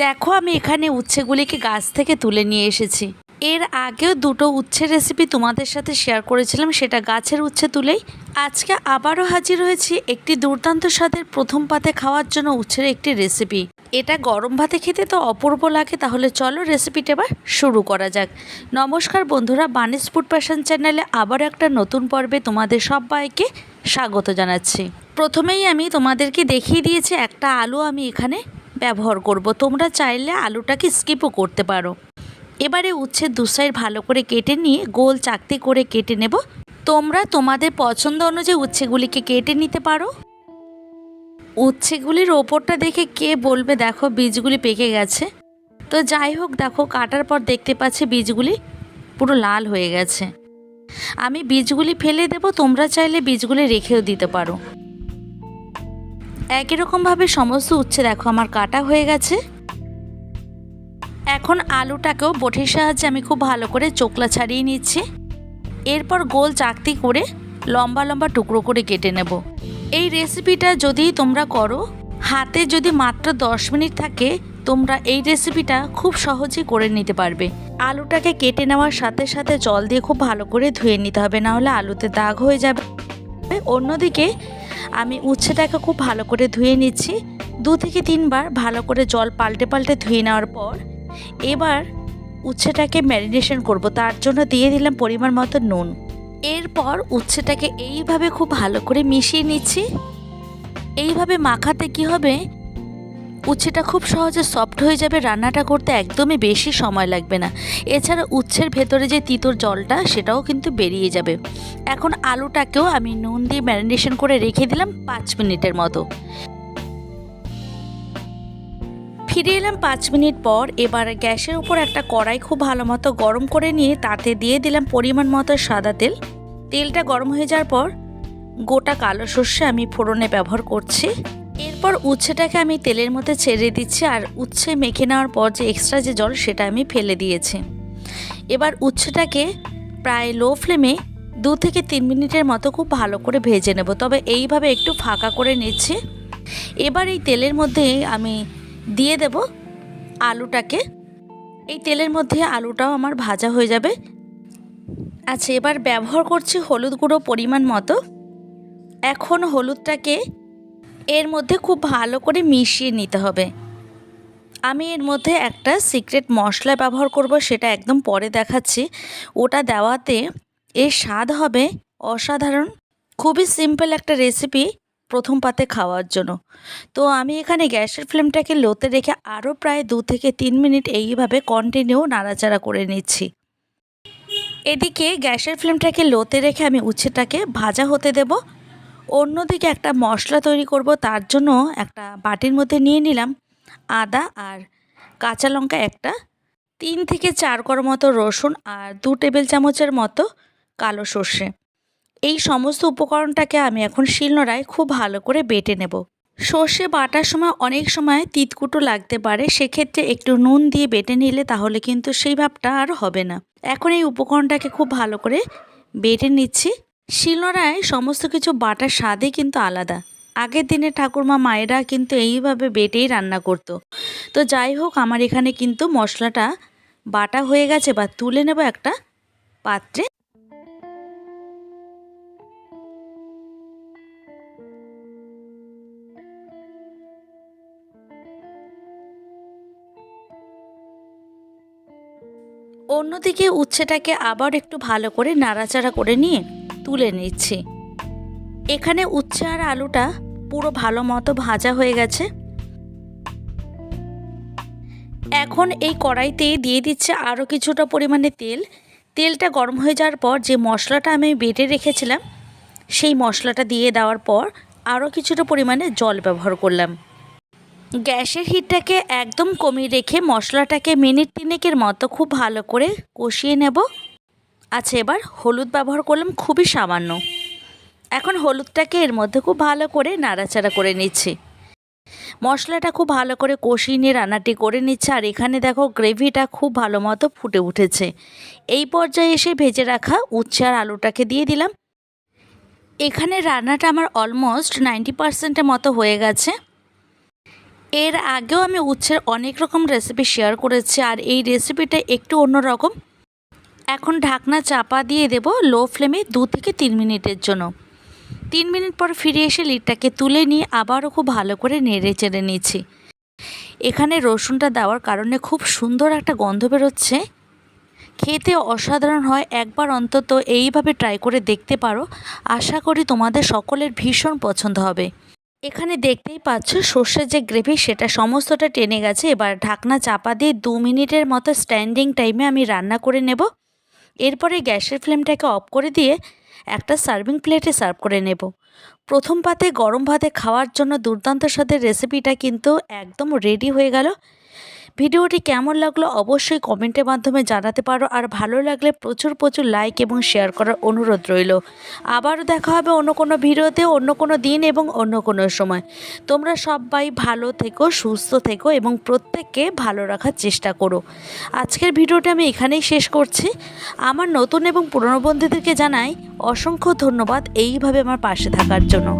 দেখো আমি এখানে উচ্ছেগুলিকে গাছ থেকে তুলে নিয়ে এসেছি। এর আগেও দুটো উচ্ছের রেসিপি তোমাদের সাথে শেয়ার করেছিলাম, সেটা গাছের উচ্ছে তুলেই। আজকে আবারও হাজির হয়েছি একটি দুর্দান্ত স্বাদের প্রথম পাতে খাওয়ার জন্য উচ্ছের একটি রেসিপি এটা গরম ভাতে খেতে তো অপূর্ব লাগে, তাহলে চলো রেসিপিটা এবার শুরু করা যাক। নমস্কার বন্ধুরা, বানিস ফুড প্যাশন চ্যানেলে আবার একটা নতুন পর্বে তোমাদের সবাইকে স্বাগত জানাচ্ছি। প্রথমেই আমি তোমাদেরকে দেখিয়ে দিয়েছি একটা আলু আমি এখানে ব্যবহার করব। তোমরা চাইলে আলুটাকে স্কিপও করতে পারো। এবারে উচ্ছে দু সাইড ভালো করে কেটে নিয়ে গোল চাকতি করে কেটে নেব। তোমরা তোমাদের পছন্দ অনুযায়ী উচ্ছেগুলিকে কেটে নিতে পারো। উচ্ছেগুলির ওপরটা দেখে কে বলবে, দেখো, বীজগুলি পেকে গেছে। তো যাই হোক, দেখো, কাটার পর দেখতে পাচ্ছি বীজগুলি পুরো লাল হয়ে গেছে। আমি বীজগুলি ফেলে দেব, তোমরা চাইলে বীজগুলি রেখেও দিতে পারো। একই রকমভাবে সমস্ত উচ্ছে দেখো, আমার কাটা হয়ে গেছে। এখন আলুটাকেও বটির সাহায্যে আমি খুব ভালো করে চোকলা ছাড়িয়ে নিচ্ছি। এরপর গোল চাকতি করে লম্বা লম্বা টুকরো করে কেটে নেব। এই রেসিপিটা যদি তোমরা করো, হাতে যদি মাত্র দশ মিনিট থাকে, তোমরা এই রেসিপিটা খুব সহজেই করে নিতে পারবে। আলুটাকে কেটে নেওয়ার সাথে সাথে জল দিয়ে খুব ভালো করে ধুয়ে নিতে হবে না হলে আলুতে দাগ হয়ে যাবে। অন্যদিকে আমি উচ্ছেটাকে খুব ভালো করে ধুয়ে নিচ্ছি। দু থেকে তিনবার ভালো করে জল পাল্টে পাল্টে ধুয়ে নেওয়ার পর এবার উচ্ছেটাকে ম্যারিনেশন করব। তার জন্য দিয়ে দিলাম পরিমাণ মতো নুন। এরপর উচ্ছেটাকে এইভাবে খুব ভালো করে মিশিয়ে নিচ্ছি। এইভাবে মাখাতে কি হবে? উচ্ছেটা খুব সহজে সফট হয়ে যাবে, রান্নাটা করতে একদমই বেশি সময় লাগবে না। এছাড়া উচ্ছের ভেতরে যে তিতোর জলটা, সেটাও কিন্তু বেরিয়ে যাবে। এখন আলুটাকেও আমি নুন দিয়ে ম্যারিনেশন করে রেখে দিলাম পাঁচ মিনিটের মতো। ফিরে এলাম পাঁচ মিনিট পর, এবার গ্যাসের উপর একটা কড়াই খুব ভালো মতো গরম করে নিয়ে তাতে দিয়ে দিলাম পরিমাণ মতো সাদা তেল। তেলটা গরম হয়ে যাওয়ার পর গোটা কালো সর্ষে আমি ফোড়নে ব্যবহার করছি। এরপর উচ্ছেটাকে আমি তেলের মধ্যে ছেড়ে দিচ্ছি আর উচ্ছে মেখে নেওয়ার পর যে এক্সট্রা যে জল সেটা আমি ফেলে দিয়েছি। এবার উচ্ছেটাকে প্রায় লো ফ্লেমে দু থেকে তিন মিনিটের মতো খুব ভালো করে ভেজে নেব। তবে এইভাবে একটু ফাঁকা করে নিচ্ছি। এবার এই তেলের মধ্যে আমি দিয়ে দেব আলুটাকে। এই তেলের মধ্যে আলুটাও আমার ভাজা হয়ে যাবে। আচ্ছা এবার ব্যবহার করছি হলুদ গুঁড়ো পরিমাণ মতো। এখন হলুদটাকে এর মধ্যে খুব ভালো করে মিশিয়ে নিতে হবে। আমি এর মধ্যে একটা সিক্রেট মশলা ব্যবহার করব, সেটা একদম পরে দেখাচ্ছি। ওটা দেওয়াতে এর স্বাদ হবে অসাধারণ, খুবই সিম্পল একটা রেসিপি প্রথম পাতে খাওয়ার জন্য। তো আমি এখানে গ্যাসের ফ্লেমটাকে লোতে রেখে আরও প্রায় দু থেকে তিন মিনিট এইভাবে কন্টিনিউ নাড়াচাড়া করে নিচ্ছি। এদিকে গ্যাসের ফ্লেমটাকে লোতে রেখে আমি উচ্ছেটাকে ভাজা হতে দেব। অন্যদিকে একটা মশলা তৈরি করব, তার জন্য একটা বাটির মধ্যে নিয়ে নিলাম আদা আর কাঁচা লঙ্কা একটা, তিন থেকে চার কর মতো রসুন আর দু টেবিল চামচের মতো কালো সর্ষে। এই সমস্ত উপকরণটাকে আমি এখন শিলনোড়ায় খুব ভালো করে বেটে নেব। সর্ষে বাটার সময় অনেক সময় তিতকুটো লাগতে পারে, সেক্ষেত্রে একটু নুন দিয়ে বেটে নিলে তাহলে কিন্তু সেই ভাবটা আর হবে না। এখন এই উপকরণটাকে খুব ভালো করে বেটে নিচ্ছি। শিলনোড়ায় সমস্ত কিছু বাটার স্বাদই কিন্তু আলাদা। আগের দিনে ঠাকুরমা মায়েরা কিন্তু এইভাবে বেটেই রান্না করতো। তো যাই হোক, আমার এখানে কিন্তু মশলাটা বাটা হয়ে গেছে বা তুলে নেব একটা পাত্রে। অন্যদিকে উচ্ছেটাকে আবার একটু ভালো করে নাড়াচাড়া করে নিয়ে তুলে নিচ্ছি। এখানে উচ্ছে আর আলুটা পুরো ভালো মতো ভাজা হয়ে গেছে। এখন এই কড়াইতে দিয়ে দিচ্ছে আরও কিছুটা পরিমাণে তেল। তেলটা গরম হয়ে যাওয়ার পর যে মশলাটা আমি বেটে রেখেছিলাম, সেই মশলাটা দিয়ে দেওয়ার পর আরও কিছুটা পরিমাণে জল ব্যবহার করলাম। গ্যাসের হিটটাকে একদম কমিয়ে রেখে মশলাটাকে মিনিট তিনেকের মতো খুব ভালো করে কষিয়ে নেব। আচ্ছা এবার হলুদ ব্যবহার করলাম খুবই সামান্য। এখন হলুদটাকে এর মধ্যে খুব ভালো করে নাড়াচাড়া করে নিচ্ছি। মশলাটা খুব ভালো করে কষিয়ে নিয়ে রান্নাটি করে নিচ্ছে, আর এখানে দেখো গ্রেভিটা খুব ভালো মতো ফুটে উঠেছে। এই পর্যায়ে এসে ভেজে রাখা উচ্ছে আর আলুটাকে দিয়ে দিলাম। এখানে রান্নাটা আমার অলমোস্ট নাইনটি পার্সেন্টের মতো হয়ে গেছে। এর আগেও আমি উচ্ছের অনেক রকম রেসিপি শেয়ার করেছি, আর এই রেসিপিটা একটু অন্যরকম। এখন ঢাকনা চাপা দিয়ে দেব লো ফ্লেমে দু থেকে তিন মিনিটের জন্য। তিন মিনিট পর ফিরে এসে লিডটাকে তুলে নিয়ে আবারও খুব ভালো করে নেড়ে চেড়ে নিয়েছি এখানে রসুনটা দেওয়ার কারণে খুব সুন্দর একটা গন্ধ বেরোচ্ছে। খেতে অসাধারণ হয়, একবার অন্তত এইভাবে ট্রাই করে দেখতে পারো। আশা করি তোমাদের সকলের ভীষণ পছন্দ হবে। এখানে দেখতেই পাচ্ছ, সর্ষের যে গ্রেভি সেটা সমস্তটা টেনে গেছে। এবার ঢাকনা চাপা দিয়ে দু মিনিটের মতো স্ট্যান্ডিং টাইমে আমি রান্না করে নেব। এরপরে গ্যাসের ফ্লেমটাকে অফ করে দিয়ে একটা সার্ভিং প্লেটে সার্ভ করে নেব। প্রথম পাতে গরম ভাতে খাওয়ার জন্য দুর্দান্ত স্বাদের রেসিপিটা কিন্তু একদম রেডি হয়ে গেল। ভিডিওটি কেমন লাগল অবশ্যই কমেন্টের মাধ্যমে জানাতে পারো। আর ভালো লাগলে প্রচুর প্রচুর লাইক এবং শেয়ার করার অনুরোধ রইল। আবারও দেখা হবে অন্য কোনো ভিডিওতে, অন্য কোনো দিন এবং অন্য কোনো সময়। তোমরা সবাই ভালো থেকো, সুস্থ থেকো এবং প্রত্যেককে ভালো রাখার চেষ্টা করো। আজকের ভিডিওটা আমি এখানেই শেষ করছি। আমার নতুন এবং পুরনো বন্ধুদেরকে জানাই অসংখ্য ধন্যবাদ এইভাবে আমার পাশে থাকার জন্য।